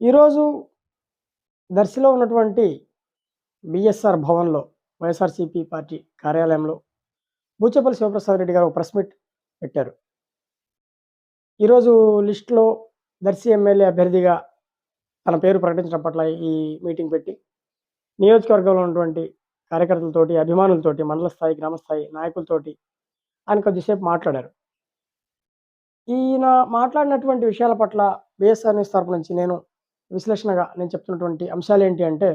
ఈరోజు దర్శిలో ఉన్నటువంటి బిఎస్ఆర్ భవన్‌లో వైఎస్ఆర్‌సీపీ పార్టీ కార్యాలయంలో బూచేపల్లి శివప్రసాద్ రెడ్డి గారు ఒక ప్రెస్ మీట్ పెట్టారు. ఈరోజు లిస్ట్‌లో దర్శి ఎమ్మెల్యే అభ్యర్థిగా తన పేరు ప్రకటించడం పట్ల ఈ మీటింగ్ పెట్టి, నియోజకవర్గంలో ఉన్నటువంటి కార్యకర్తలతోటి, అభిమానులతోటి, మండల స్థాయి, గ్రామస్థాయి నాయకులతోటి ఆయన కొద్దిసేపు మాట్లాడారు. ఈయన మాట్లాడినటువంటి విషయాల పట్ల బిఎస్ఆర్ న్యూస్ తరపు నుంచి నేను విశ్లేషణగా నేను చెప్తున్నటువంటి అంశాలు ఏంటి అంటే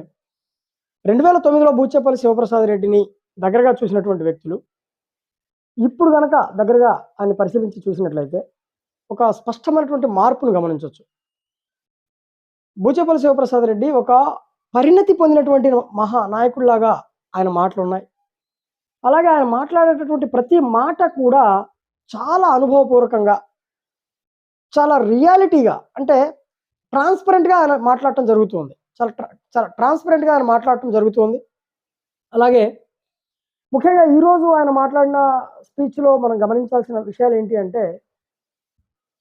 2009లో బూచేపల్లి శివప్రసాద్ రెడ్డిని దగ్గరగా చూసినటువంటి వ్యక్తులు ఇప్పుడు గనక దగ్గరగా ఆయన పరిశీలించి చూసినట్లయితే ఒక స్పష్టమైనటువంటి మార్పును గమనించవచ్చు బూచేపల్లి శివప్రసాద్ రెడ్డి ఒక పరిణతి పొందినటువంటి మహా నాయకుడిలాగా ఆయన మాటలున్నాయి. అలాగే ఆయన మాట్లాడేటటువంటి ప్రతి మాట కూడా చాలా అనుభవపూర్వకంగా చాలా రియాలిటీగా అంటే ట్రాన్స్‌పరెంట్‌గా ఆయన మాట్లాడటం జరుగుతుంది. చాలా ట్రా చాలా ట్రాన్స్‌పరెంట్‌గా ఆయన మాట్లాడటం జరుగుతుంది. అలాగే ముఖ్యంగా ఈరోజు ఆయన మాట్లాడిన స్పీచ్‌లో మనం గమనించాల్సిన విషయాలు ఏంటి అంటే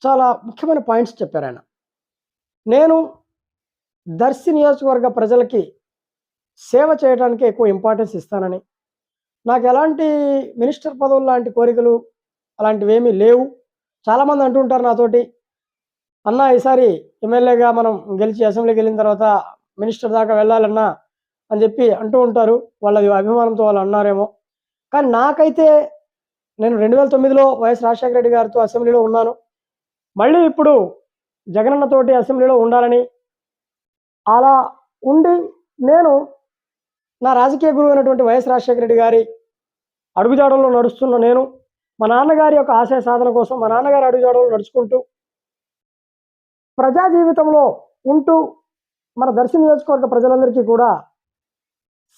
చాలా ముఖ్యమైన పాయింట్స్ చెప్పారాయన. నేను దర్శి నియోజకవర్గ ప్రజలకి సేవ చేయడానికి ఎక్కువ ఇంపార్టెన్స్ ఇస్తానని, నాకు ఎలాంటి మినిస్టర్ పదవులు లాంటి కోరికలు అలాంటివేమీ లేవు. చాలామంది అంటుంటారు నాతోటి, "అన్నా ఈసారి ఎమ్మెల్యేగా మనం గెలిచి అసెంబ్లీకెళ్ళిన తర్వాత మినిస్టర్ దాకా వెళ్ళాలన్నా" అని చెప్పి అంటూ ఉంటారు. వాళ్ళ అభిమానంతో వాళ్ళు అన్నారేమో. కానీ నాకైతే నేను 2009లో వైఎస్ రాజశేఖర రెడ్డి గారితో అసెంబ్లీలో ఉన్నాను. మళ్ళీ ఇప్పుడు జగనన్నతోటి అసెంబ్లీలో ఉండాలని అలా ఉండి నేను నా రాజకీయ గురువు అయినటువంటి వైఎస్ రాజశేఖర రెడ్డి గారి అడుగుజాడల్లో నడుస్తున్న నేను, మా నాన్నగారి యొక్క ఆశయ సాధన కోసం మా నాన్నగారి అడుగుజాడల్లో నడుచుకుంటూ ప్రజా జీవితంలో ఉంటూ మన దర్శి నియోజకవర్గ ప్రజలందరికీ కూడా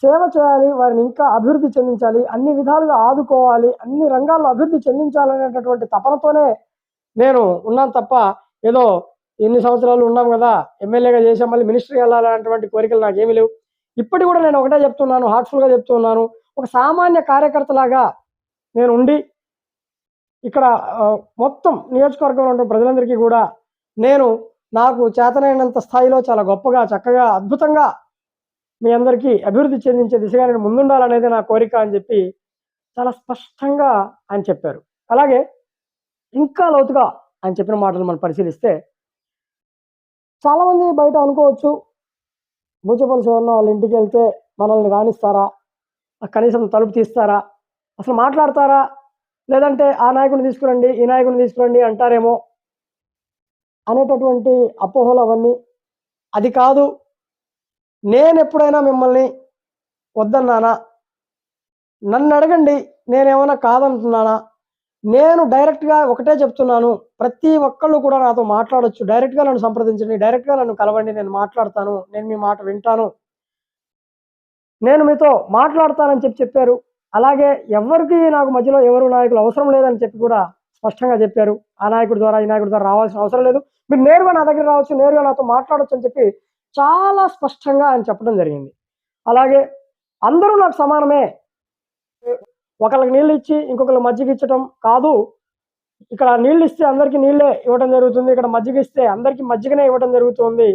సేవ చేయాలి. వారిని ఇంకా అభివృద్ధి చెందించాలి. అన్ని విధాలుగా ఆదుకోవాలి. అన్ని రంగాల్లో అభివృద్ధి చెందించాలనేటటువంటి తపనతోనే నేను ఉన్నాను తప్ప, ఏదో ఎన్ని సంవత్సరాలు ఉన్నాం కదా ఎమ్మెల్యేగా చేశాం మళ్ళీ మినిస్టర్‌గా వెళ్ళాలనేటువంటి కోరికలు నాకేమీ లేవు. ఇప్పటి కూడా నేను ఒకటే చెప్తున్నాను. హార్ట్‌ఫుల్‌గా చెప్తున్నాను ఒక సామాన్య కార్యకర్తలాగా నేను ఉండి ఇక్కడ మొత్తం నియోజకవర్గంలో ఉన్న ప్రజలందరికీ కూడా నేను నాకు చేతనైనంత స్థాయిలో చాలా గొప్పగా, చక్కగా, అద్భుతంగా మీ అందరికీ అభివృద్ధి చెందించే దిశగా నేను ముందుండాలనేది నా కోరిక అని చెప్పి చాలా స్పష్టంగా ఆయన చెప్పారు. అలాగే ఇంకా లోతుగా ఆయన చెప్పిన మాటలు మనం పరిశీలిస్తే చాలామంది బయట అనుకోవచ్చు, బూచేపల్లి శివన్న వాళ్ళ ఇంటికెళ్తే మనల్ని రాణిస్తారా కనీసం తలుపు తీస్తారా? అసలు మాట్లాడతారా? లేదంటే ఆ నాయకుడిని తీసుకురండి, ఈ నాయకుడిని తీసుకురండి అంటారేమో అనేటటువంటి అపోహలు అవన్నీ. అది కాదు. నేను ఎప్పుడైనా మిమ్మల్ని వద్దన్నానా? నన్నడగండి. నేనేమైనా కాదంటున్నానా? నేను డైరెక్ట్‌గా ఒకటే చెప్తున్నాను. ప్రతి ఒక్కళ్ళు కూడా నాతో మాట్లాడొచ్చు. డైరెక్ట్‌గా నన్ను సంప్రదించండి. డైరెక్ట్‌గా నన్ను కలవండి. నేను మాట్లాడతాను. నేను మీ మాట వింటాను. నేను మీతో మాట్లాడతానని చెప్పి చెప్పారు. అలాగే ఎవరికి నాకు మధ్యలో ఎవరు నాయకులు అవసరం లేదని చెప్పి కూడా స్పష్టంగా చెప్పారు. ఆ నాయకుడి ద్వారా, ఈ నాయకుడి ద్వారా రావాల్సిన అవసరం లేదు. మీరు నేరుగా నా దగ్గర రావచ్చు. నేరుగా నాతో మాట్లాడవచ్చు అని చెప్పి చాలా స్పష్టంగా ఆయన చెప్పడం జరిగింది. అలాగే అందరూ నాకు సమానమే. ఒకళ్ళకి నీళ్ళు ఇచ్చి ఇంకొకళ్ళకి మజ్జిగ ఇచ్చటం కాదు. ఇక్కడ నీళ్ళు ఇస్తే అందరికీ నీళ్ళే ఇవ్వటం జరుగుతుంది. ఇక్కడ మజ్జిగ ఇస్తే అందరికీ మజ్జిగనే ఇవ్వటం జరుగుతుంది.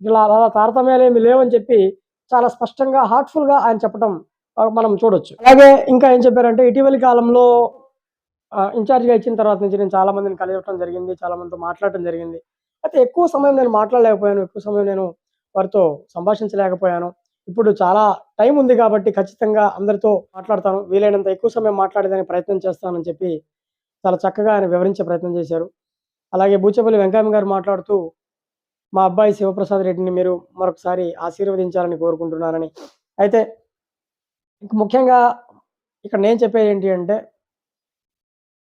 ఇలా అలా తారతమ్యాలేమి లేవని చెప్పి చాలా స్పష్టంగా హార్ట్‌ఫుల్‌గా ఆయన చెప్పటం మనం చూడొచ్చు. అలాగే ఇంకా ఏం చెప్పారంటే ఇటీవలి కాలంలో ఇన్ఛార్జ్గా ఇచ్చిన తర్వాత నుంచి నేను చాలా మందిని కలవటం జరిగింది. చాలా మందితో మాట్లాడటం జరిగింది. అయితే ఎక్కువ సమయం నేను మాట్లాడలేకపోయాను. ఎక్కువ సమయం నేను వారితో సంభాషించలేకపోయాను. ఇప్పుడు చాలా టైం ఉంది కాబట్టి ఖచ్చితంగా అందరితో మాట్లాడతాను. వీలైనంత ఎక్కువ సమయం మాట్లాడేదానికి ప్రయత్నం చేస్తానని చెప్పి చాలా చక్కగా ఆయన వివరించే ప్రయత్నం చేశారు. అలాగే బూచపల్లి వెంకయ్య గారు మాట్లాడుతూ మా అబ్బాయి శివప్రసాద్ రెడ్డిని మీరు మరొకసారి ఆశీర్వదించాలని కోరుకుంటున్నానని. అయితే ముఖ్యంగా ఇక్కడ నేను చెప్పేది ఏంటి అంటే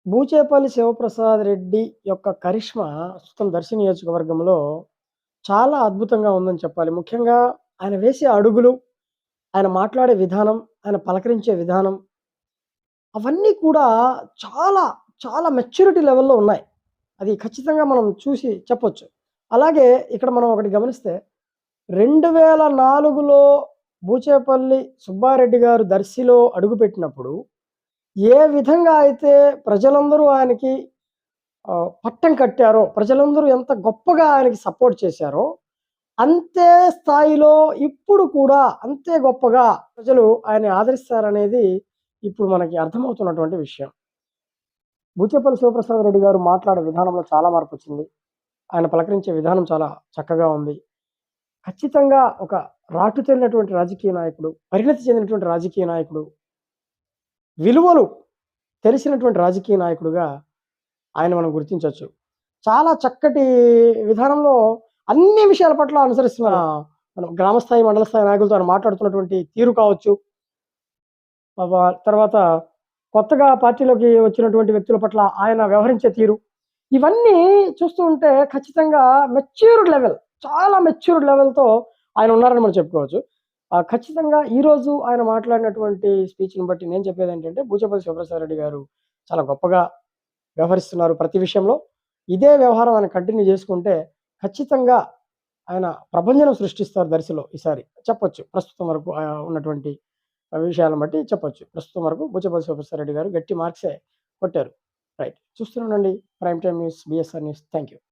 బూచేపల్లి శివప్రసాద్ రెడ్డి యొక్క కరిష్మా ప్రస్తుతం దర్శి నియోజకవర్గంలో చాలా అద్భుతంగా ఉందని చెప్పాలి. ముఖ్యంగా ఆయన వేసే అడుగులు, ఆయన మాట్లాడే విధానం, ఆయన పలకరించే విధానం అవన్నీ కూడా చాలా, చాలా మెచ్యూరిటీ లెవెల్‌లో ఉన్నాయి. అది ఖచ్చితంగా మనం చూసి చెప్పొచ్చు. అలాగే ఇక్కడ మనం ఒకటి గమనిస్తే 2004లో బూచేపల్లి సుబ్బారెడ్డి గారు దర్శిలో అడుగుపెట్టినప్పుడు ఏ విధంగా అయితే ప్రజలందరూ ఆయనకి పట్టం కట్టారో, ప్రజలందరూ ఎంత గొప్పగా ఆయనకి సపోర్ట్ చేశారో, అంతే స్థాయిలో ఇప్పుడు కూడా అంతే గొప్పగా ప్రజలు ఆయన ఆదరిస్తారనేది ఇప్పుడు మనకి అర్థమవుతున్నటువంటి విషయం. బూచేపల్లి శివప్రసాద్ రెడ్డి గారు మాట్లాడే విధానంలో చాలా మార్పు వచ్చింది. ఆయన పలకరించే విధానం చాలా చక్కగా ఉంది. ఖచ్చితంగా ఒక రాటు చెందినటువంటి రాజకీయ నాయకుడు పరిణతి చెందినటువంటి రాజకీయ నాయకుడు విలువలు తెలిసినటువంటి రాజకీయ నాయకుడుగా ఆయన మనం గుర్తించవచ్చు. చాలా చక్కటి విధానంలో అన్ని విషయాల పట్ల అనుసరిస్తున్న మనం గ్రామస్థాయి మండల స్థాయి నాయకులతో ఆయన మాట్లాడుతున్నటువంటి తీరు కావచ్చు. తర్వాత కొత్తగా పార్టీలోకి వచ్చినటువంటి వ్యక్తుల పట్ల ఆయన వ్యవహరించే తీరు. ఇవన్నీ చూస్తూ ఉంటే ఖచ్చితంగా మెచ్యూర్డ్ లెవెల్ చాలా మెచ్యూర్డ్ లెవెల్తో ఆయన ఉన్నారని మనం చెప్పుకోవచ్చు. ఖచ్చితంగా ఈరోజు ఆయన మాట్లాడినటువంటి స్పీచ్ని బట్టి నేను చెప్పేది ఏంటంటే బూచపల్లి శివప్రసాద్ రెడ్డి గారు చాలా గొప్పగా వ్యవహరిస్తున్నారు ప్రతి విషయంలో. ఇదే వ్యవహారం ఆయన కంటిన్యూ చేసుకుంటే ఖచ్చితంగా ఆయన ప్రభంజనం సృష్టిస్తారు దర్శలో ఈసారి. చెప్పొచ్చు ప్రస్తుతం వరకు ఉన్నటువంటి విషయాలను బట్టి చెప్పొచ్చు. ప్రస్తుతం వరకు బూచపల్లి శివప్రసాద్ రెడ్డి గారు గట్టి మార్క్సే కొట్టారు. రైట్. చూస్తున్నానండి prime time news BSR news. Thank you